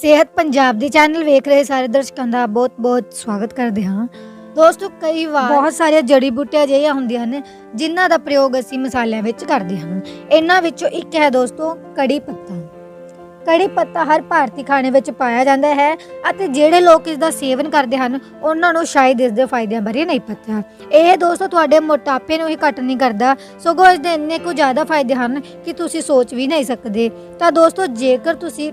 ਸਿਹਤ ਪੰਜਾਬ ਦੇ ਚੈਨਲ ਵੇਖ ਰਹੇ ਸਾਰੇ ਦਰਸ਼ਕਾਂ ਦਾ ਬਹੁਤ-ਬਹੁਤ ਸਵਾਗਤ ਕਰਦੇ ਹਾਂ। ਦੋਸਤੋ, ਕਈ ਵਾਰ ਬਹੁਤ ਸਾਰੀਆਂ ਜੜੀ ਬੂਟੀਆਂ ਅਜਿਹੀਆਂ ਹੁੰਦੀਆਂ ਨੇ ਜਿਨ੍ਹਾਂ ਦਾ ਪ੍ਰਯੋਗ ਅਸੀਂ ਮਸਾਲਿਆਂ ਵਿੱਚ ਕਰਦੇ ਹਾਂ। ਇਹਨਾਂ ਵਿੱਚੋਂ ਇੱਕ ਹੈ ਦੋਸਤੋ, ਕੜੀ ਪੱਤਾ। ਕੜੀ ਪੱਤਾ ਹਰ ਭਾਰਤੀ ਖਾਣੇ ਵਿੱਚ ਪਾਇਆ ਜਾਂਦਾ ਹੈ ਅਤੇ ਜਿਹੜੇ ਲੋਕ ਇਸ ਦਾ ਸੇਵਨ ਕਰਦੇ ਹਨ, ਉਹਨਾਂ ਨੂੰ ਸ਼ਾਇਦ ਇਸ ਦੇ ਫਾਇਦਿਆਂ ਬਾਰੇ ਨਹੀਂ ਪਤਾ। ਇਹ ਦੋਸਤੋ, ਤੁਹਾਡੇ ਮੋਟਾਪੇ ਨੂੰ ਹੀ ਘੱਟ ਨਹੀਂ ਕਰਦਾ, ਸਗੋਂ ਇਸ ਦੇ ਇੰਨੇ ਕੁ ਜ਼ਿਆਦਾ ਫਾਇਦੇ ਹਨ ਕਿ ਤੁਸੀਂ ਸੋਚ ਵੀ ਨਹੀਂ ਸਕਦੇ। ਤਾਂ ਦੋਸਤੋ, ਜੇਕਰ ਤੁਸੀਂ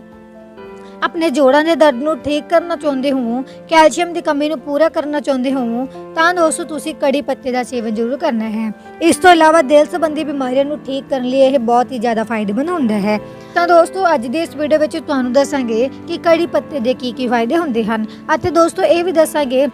ਆਪਣੇ ਜੋੜਾਂ ਦੇ ਦਰਦ ਨੂੰ ਠੀਕ ਕਰਨਾ ਚਾਹੁੰਦੇ ਹੋ, ਕੈਲਸ਼ੀਅਮ ਦੀ ਕਮੀ ਨੂੰ ਪੂਰਾ ਕਰਨਾ ਚਾਹੁੰਦੇ ਹੋ, ਤਾਂ ਦੋਸਤੋ ਤੁਸੀਂ ਕੜੀ ਪੱਤੇ ਦਾ ਸੇਵਨ ਜ਼ਰੂਰ ਕਰਨਾ ਹੈ। ਇਸ ਤੋਂ ਇਲਾਵਾ ਦਿਲ ਸੰਬੰਧੀ ਬਿਮਾਰੀਆਂ ਨੂੰ ਠੀਕ ਕਰਨ ਲਈ ਇਹ ਬਹੁਤ ਹੀ ਜ਼ਿਆਦਾ ਫਾਇਦੇਮੰਦ ਹੁੰਦਾ ਹੈ। ਤਾਂ ਦੋਸਤੋ, ਅੱਜ ਦੀ ਇਸ ਵੀਡੀਓ ਵਿੱਚ ਤੁਹਾਨੂੰ ਦੱਸਾਂਗੇ ਕਿ ਕੜੀ ਪੱਤੇ ਦੇ ਕੀ ਕੀ ਫਾਇਦੇ ਹੁੰਦੇ ਹਨ। ਅਤੇ ਦੋਸਤੋ, ਇਹ ਵੀ ਦੱਸਾਂਗੇ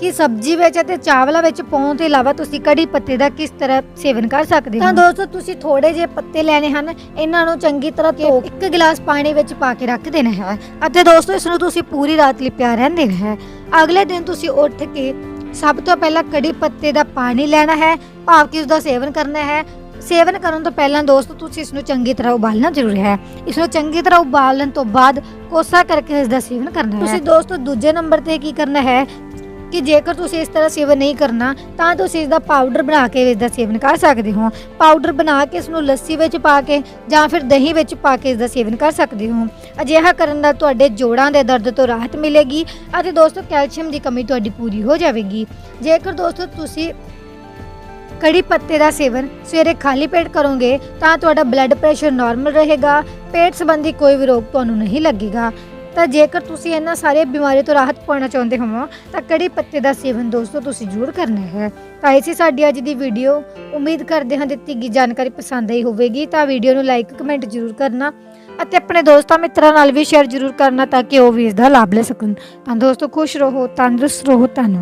ਕਿ ਸਬਜ਼ੀ ਵਿੱਚ ਅਤੇ ਚਾਵਲਾਂ ਵਿੱਚ ਪਾਉਣ ਤੋਂ ਇਲਾਵਾ ਤੁਸੀਂ ਕੜੀ ਪੱਤੇ ਦਾ ਕਿਸ ਤਰ੍ਹਾਂ ਸੇਵਨ ਕਰ ਸਕਦੇ ਹੋ? ਤਾਂ ਦੋਸਤੋ ਤੁਸੀਂ ਥੋੜੇ ਜਿਹੇ ਪੱਤੇ ਲੈਣੇ ਹਨ ਇਹਨਾਂ ਨੂੰ ਚੰਗੀ ਤਰ੍ਹਾਂ ਧੋ ਕੇ ਇੱਕ ਗਲਾਸ ਪਾਣੀ ਵਿੱਚ ਪਾ ਕੇ ਰੱਖ ਦੇਣਾ ਹੈ। ਅਤੇ ਦੋਸਤੋ ਇਸ ਨੂੰ ਤੁਸੀਂ ਪੂਰੀ ਰਾਤ ਲਈ ਪਿਆ ਰਹਿਣ ਦੇਣਾ ਹੈ। ਅਗਲੇ ਦਿਨ ਤੁਸੀਂ ਉੱਠ ਕੇ ਸਭ ਤੋਂ ਪਹਿਲਾਂ ਕੜੀ ਪੱਤੇ ਦਾ ਪਾਣੀ ਲੈਣਾ ਹੈ ਭਾਵ ਕਿ ਉਸ ਦਾ ਸੇਵਨ ਕਰਨਾ ਹੈ। ਸੇਵਨ ਕਰਨ ਤੋਂ ਪਹਿਲਾਂ ਦੋਸਤੋ ਤੁਸੀਂ ਇਸ ਨੂੰ ਚੰਗੀ ਤਰ੍ਹਾਂ ਉਬਾਲਣਾ ਜ਼ਰੂਰੀ ਹੈ। ਇਸ ਨੂੰ ਚੰਗੀ ਤਰ੍ਹਾਂ ਉਬਾਲਣ ਤੋਂ ਬਾਅਦ ਕੋਸਾ ਕਰਕੇ ਇਸ ਦਾ ਸੇਵਨ ਕਰਨਾ ਹੈ। ਤੁਸੀਂ ਦੋਸਤੋ ਦੂਜੇ ਨੰਬਰ ਤੇ ਕੀ ਕਰਨਾ ਹੈ? ਕਿ ਜੇਕਰ ਤੁਸੀਂ ਇਸ ਤਰ੍ਹਾਂ ਸੇਵਨ ਨਹੀਂ ਕਰਨਾ, ਤਾਂ ਤੁਸੀਂ ਇਸ ਦਾ ਪਾਊਡਰ ਬਣਾ ਕੇ ਇਸ ਦਾ ਸੇਵਨ ਕਰ ਸਕਦੇ ਹੋ। ਪਾਊਡਰ ਬਣਾ ਕੇ ਇਸ ਨੂੰ ਲੱਸੀ ਵਿੱਚ ਪਾ ਕੇ ਜਾਂ ਫਿਰ ਦਹੀਂ ਵਿੱਚ ਪਾ ਕੇ ਇਸ ਦਾ ਸੇਵਨ ਕਰ ਸਕਦੇ ਹੋ। ਅਜਿਹਾ ਕਰਨ ਨਾਲ ਤੁਹਾਡੇ ਜੋੜਾਂ ਦੇ ਦਰਦ ਤੋਂ ਰਾਹਤ ਮਿਲੇਗੀ ਅਤੇ ਦੋਸਤੋ, ਕੈਲਸ਼ੀਅਮ ਦੀ ਕਮੀ ਤੁਹਾਡੀ ਪੂਰੀ ਹੋ ਜਾਵੇਗੀ। ਜੇਕਰ ਦੋਸਤੋ, ਤੁਸੀਂ ਕੜੀ ਪੱਤੇ ਦਾ ਸੇਵਨ ਸਵੇਰੇ ਖਾਲੀ ਪੇਟ ਕਰੋਗੇ, ਤਾਂ ਤੁਹਾਡਾ ਬਲੱਡ ਪ੍ਰੈਸ਼ਰ ਨਾਰਮਲ ਰਹੇਗਾ। ਪੇਟ ਸੰਬੰਧੀ ਕੋਈ ਵੀ ਰੋਗ ਤੁਹਾਨੂੰ ਨਹੀਂ ਲੱਗੇਗਾ। ਤਾਂ ਜੇਕਰ ਤੁਸੀਂ ਇਹਨਾਂ ਸਾਰੇ ਬਿਮਾਰੀਆਂ ਤੋਂ ਰਾਹਤ ਪਾਉਣਾ ਚਾਹੁੰਦੇ ਹੋ ਤਾਂ ਕੜੀ ਪੱਤੇ ਦਾ ਸੇਵਨ ਦੋਸਤੋ ਤੁਸੀਂ ਜ਼ਰੂਰ ਕਰਨਾ ਹੈ। ਤਾਂ ਇਹ ਸੀ ਸਾਡੀ ਅੱਜ ਦੀ ਵੀਡੀਓ, ਉਮੀਦ ਕਰਦੇ ਹਾਂ ਦਿੱਤੀ ਗਈ ਜਾਣਕਾਰੀ ਪਸੰਦ ਆਈ ਹੋਵੇਗੀ, ਤਾਂ ਵੀਡੀਓ ਨੂੰ ਲਾਈਕ ਕਮੈਂਟ ਜ਼ਰੂਰ ਕਰਨਾ ਅਤੇ ਆਪਣੇ ਦੋਸਤਾਂ ਮਿੱਤਰਾਂ ਨਾਲ ਵੀ ਸ਼ੇਅਰ ਜ਼ਰੂਰ ਕਰਨਾ ਤਾਂ ਕਿ ਉਹ ਵੀ ਇਸ ਦਾ ਲਾਭ ਲੈ ਸਕਣ। ਤਾਂ ਦੋਸਤੋ, ਖੁਸ਼ ਰਹੋ, ਤੰਦਰੁਸਤ ਰਹੋ, ਧੰਨਵਾਦ।